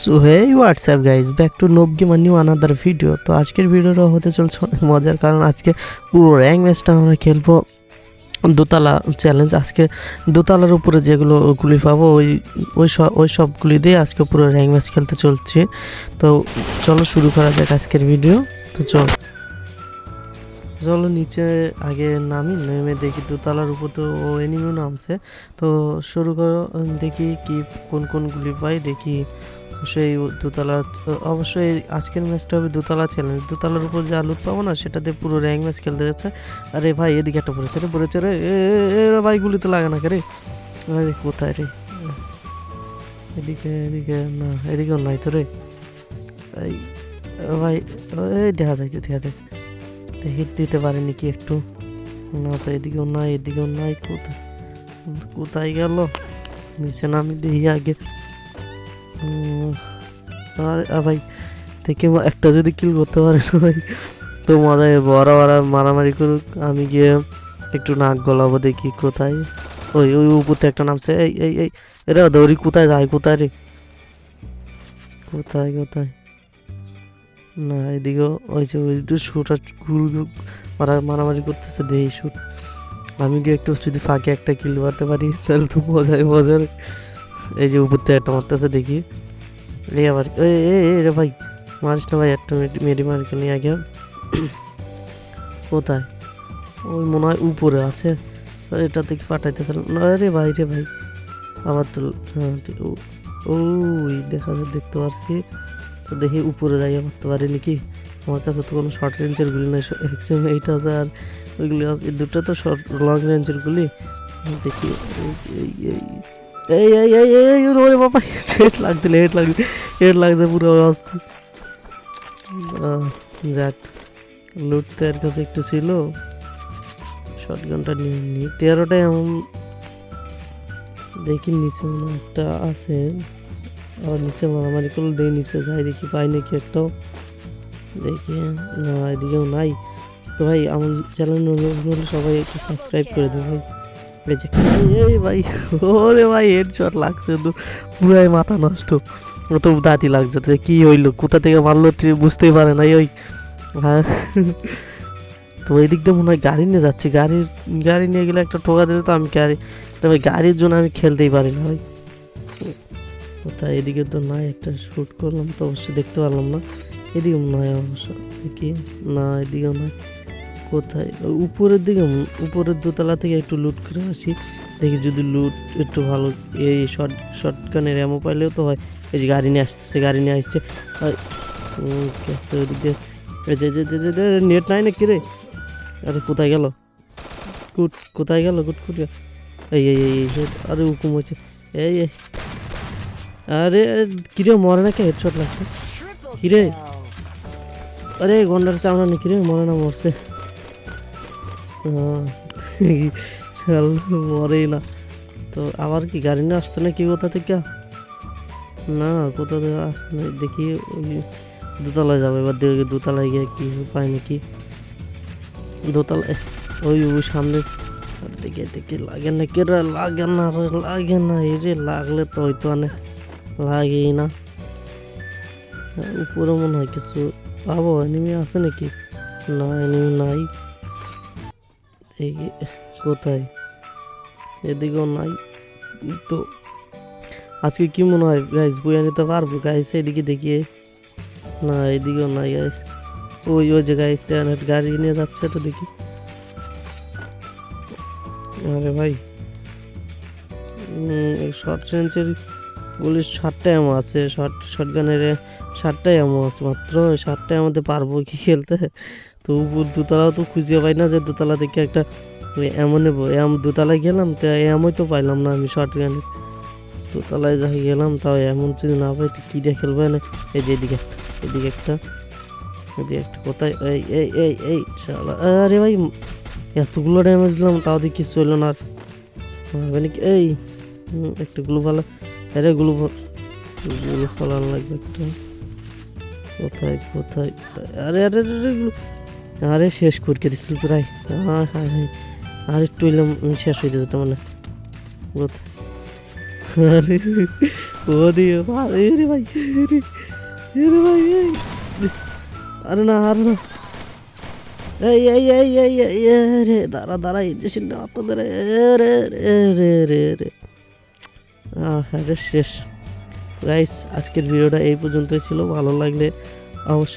So hey what's up guys back to noob game new another video তো আজকের ভিডিওটা হতে চলছে অনেক মজার, কারণ আজকে পুরো র্যাঙ্ক ম্যাচটা আমরা খেলব দোতলা চ্যালেঞ্জ আজকে দোতলার উপরে যেগুলো গুলি পাবো, ওই ওই সব, ওই সবগুলি দিয়ে আজকে পুরো র্যাঙ্ক ম্যাচ খেলতে চলছে। তো চলো শুরু করা যাক আজকের ভিডিও তো চল। চলো নিচে আগে নামি, নেমে দেখি দোতলার উপর তো ও এনিমিও নামছে। তো শুরু করো, দেখি কি, কোন কোন গুলি পাই, দেখি অবশ্যই দোতলা অবশ্যই আজকের ম্যাচটা হবে দোতলা চ্যালেঞ্জ দোতলার উপর যে আলুর পাবো না সেটাতে পুরো র্যাঙ্ক ম্যাচ খেলতে যাচ্ছে। আরে ভাই এদিকে একটা পড়েছে রে পড়েছে রে। এ, এ, এ, রে ভাই গুলি তো লাগে না রে? আরে কোথায় রে? এদিকে এদিকে না এদিকেও নাই তো রে। এই ভাই এই দেখা যাচ্ছে দেখা যাচ্ছে দেখি দিতে পারেনি কি একটু। না তো এদিকেও নাই এদিকেও নাই কোথায়? কোথায় গেল? নিচে নামি দেখি আগে। আরে ভাই, দেখে একটা যদি কিল করতে পারে না ভাই, তো মজায় বড় বড় মারামারি করুক। আমি গিয়ে একটু নাক গলাবো, দেখি কোথায়। ওই ওই উপরতে একটা নামছে। এই এই এই, এরা দৌড়ি কোথায়? যায় কোথায় রে? কোথায় কোথায়? না এদিকেও ওই যে ওই যে শুট আর গুল মারা, মারামারি করতেছে। দেই শুট আমি গিয়ে একটু যদি ফাঁকে একটা কিল মারতে পারি, তাহলে তো মজাই মজার এই যে উপর থেকে একটা মারতেছে দেখি। এই আবার, এই রে ভাই, মারিস না ভাই, একটা মেরি- মেরি মার্কে নিয়ে আগে। কোথায়? ওই মনে হয় উপরে আছে। এটা দেখি ফাটাইতেছিলাম না রে ভাই রে ভাই। আবার তো হ্যাঁ ওই দেখা যায়, দেখতে পারছি। তো দেখি উপরে যাই মারতে পারি নাকি। আমার কাছে তো কোনো শর্ট রেঞ্জের গুলি নাই এক্সএম এইট আছে আর ওইগুলি দুটো তো শর্ট লং রেঞ্জের গুলি। দেখি এই এই এই এই এই ওরে বাবা হেড লাগছিল হেড লাগছে হেড লাগছে পুরো আহ, যাক লুটতে এর কাছে একটু ছিল। শর্ট গানটা নিয়ে নি তেরোটা এমন দেখি নিচে মনে একটা আছে। আবার নিচে মারামারি করলে দেখি নিচে যাই দেখি পাই নাকি একটাও। দেখি না এদিকেও নাই। তো ভাই আমার চ্যানেল সবাই একটু সাবস্ক্রাইব করে দেবে ভাই। এই যে এই ভাই, ওরে ভাই হেড শট লাগছে তো, পুরাই মাথা নষ্ট। তো দাঁতি লাগছে তো, কি হইল, কোথা থেকে মারলো বুঝতেই পারে না ওই। হ্যাঁ। তো ওই দিক দিয়ে মনে হয় গাড়ি নিয়ে যাচ্ছে গাড়ির গাড়ি নিয়ে গেলে একটা ঠোকা দিলে তো আমি গাড়ি তবে গাড়ির জন্য আমি খেলতেই পারি না ভাই। কোথায় এদিকে তো নাই, একটা শ্যুট করলাম তো অবশ্যই দেখতে পারলাম না। এদিকে হয় অবশ্য দেখি না, এদিকেও নয় কোথায়? উপরের দিকে, উপরের দোতলা থেকে একটু লুট করে আসি। দেখি যদি লুট একটু ভালো, এই শর্ট শর্টকানের এমও পাইলেও তো হয়। এই যে গাড়ি নিয়ে আসতেছে, গাড়ি নিয়ে আসছে। নেট নাই না কিরে আরে, কোথায় গেল? কুট, কোথায় গেল? কুট কুট এই এই এই আরে, হুকুম হয়েছে। এই আরে, কিরে, মরে না নাকি? হেডশট লাগছে। কিরে? আরে, গন্ডার চামড়া নাকি রে? মরে না, মরছে। মরেই না। তো আবার কি, গাড়ি নিয়ে আসছে না কি কোথা থেকে? না, কোথা থেকে দেখি ওই দোতলায় যাবে, এবার দেখি দোতলায় গিয়ে কিছু পাই নাকি। দোতলায় ওই সামনে। দেখে দেখে, লাগে না কে লাগে না রে, লাগে না রে লাগলে তো হয়তো অনেক লাগেই না। উপরে মনে হয় কিছু পাবো এনিমি আছে নাকি? না এনিমি নাই। এই কোথায়? এদিকেও নাই। তো আজকে কি মনে হয় গাইস বইয়া নিতে পারব গাইস এদিকে দেখিয়ে না, এদিকেও নাই গাইস ওই ওই যে গাইস গাড়ি নিয়ে যাচ্ছে তো দেখি। আরে ভাই শর্ট রেঞ্জের গুলির ষাটটা এমন আছে শর্ট শর্ট গানের ষাটটা এমন আছে মাত্র। ষাটটার মধ্যে পারব কি খেলতে? তো উপর দুতলাও তো খুঁজে পাই না যে দোতলা থেকে একটা এমন নেব। এম দোতলায় গেলাম, তো এমই তো পাইলাম না আমি শর্ট গানের দোতলায় যাই গেলাম, তাও এমন যদি না পাই তো কী দিয়ে খেলব না এই যে এদিকে এদিকে একটা এদিকে একটা কোথায়? এই এই এই এই আরে ভাই, এতগুলো ড্যামেজ দিলাম, তাও দিয়ে কিছু হইল না আর। এই একটা গ্লু ফালা, আরে গ্লু গ্লু ফালানো লাগবে একটা। কোথায় কোথায় কোথায়? আরে আরে আরে আরে শেষ করকে দিছিল প্রায়। হ্যাঁ হ্যাঁ আর এলাম শেষ হয়ে যেত মানে। আরে ওরে ভাই রে ভাই রে রে ভাই আরে না আরে না। এই এই এই এই এই রে, দাঁড়া দাঁড়া ইঞ্জেকশন নেওয়া তো রে রে রে রে রে। রে আরে শেষ। গাইস আজকের ভিডিওটা এই পর্যন্তই ছিল। ভালো লাগলে অবশ্যই